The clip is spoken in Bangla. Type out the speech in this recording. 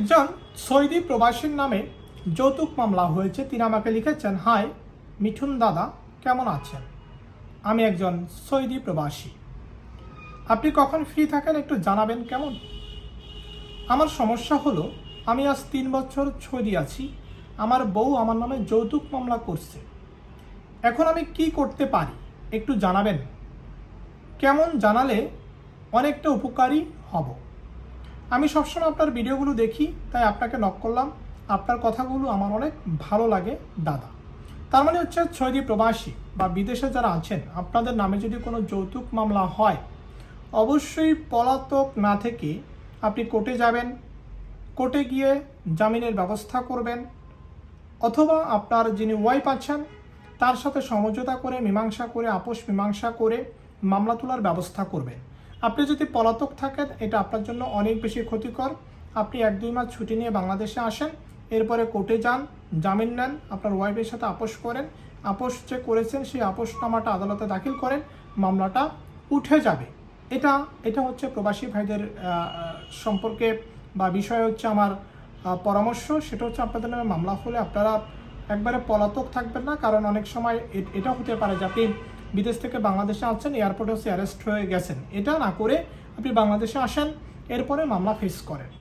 একজন সৌদি প্রবাসীর নামে যৌতুক মামলা হয়েছে। তিনি আমাকে লিখেছেন, হাই, মিঠুন দাদা, কেমন আছেন? আমি একজন সৌদি প্রবাসী। আপনি কখন ফ্রি থাকেন একটু জানাবেন কেমন? আমার সমস্যা হলো, আমি আজ তিন বছর সৌদি আছি। আমার বউ আমার নামে যৌতুক মামলা করছে। এখন আমি কি করতে পারি? একটু জানাবেন? কেমন জানালে অনেকটা উপকারী হব। আমি সবসময় আপনার ভিডিওগুলো দেখি, তাই আপনাকে নক করলাম। আপনার কথাগুলো আমার অনেক ভালো লাগে, দাদা। তার মানে হচ্ছে সৌদি প্রবাসী বা বিদেশে যারা আছেন, আপনাদের নামে যদি কোনো যৌতুক মামলা হয়, অবশ্যই পলাতক না থেকে আপনি কোর্টে যাবেন, কোর্টে গিয়ে জামিনের ব্যবস্থা করবেন, অথবা আপনার যিনি ওয়াইফ আছেন, তার সাথে সমঝোতা করে, মীমাংসা করে, আপোষ মীমাংসা করে মামলা তোলার ব্যবস্থা করবেন। আপনি যদি পলাতক থাকেন, এটা আপনার জন্য অনেক বেশি ক্ষতিকর। আপনি এক দুই মাস ছুটি নিয়ে বাংলাদেশে আসেন, এরপরে কোর্টে যান, জামিন নেন, আপনার ওয়াইফের সাথে আপোষ করেন। আপোষ যে করেছেন, সেই আপোষনামাটা আদালতে দাখিল করেন, মামলাটা উঠে যাবে। এটা এটা হচ্ছে প্রবাসী ভাইদের সম্পর্কে বা বিষয় হচ্ছে আমার পরামর্শ। সেটা হচ্ছে আপনাদের নামে মামলা হলে আপনারা একবারে পলাতক থাকবেন না, কারণ অনেক সময় এটা হতে পারে যে আপনি বিদেশ থেকে বাংলাদেশে আসছেন এয়ারপোর্টে হচ্ছে অ্যারেস্ট হয়ে গেছেন। এটা না করে আপনি বাংলাদেশে আসেন, এরপরে মামলা ফেস করেন।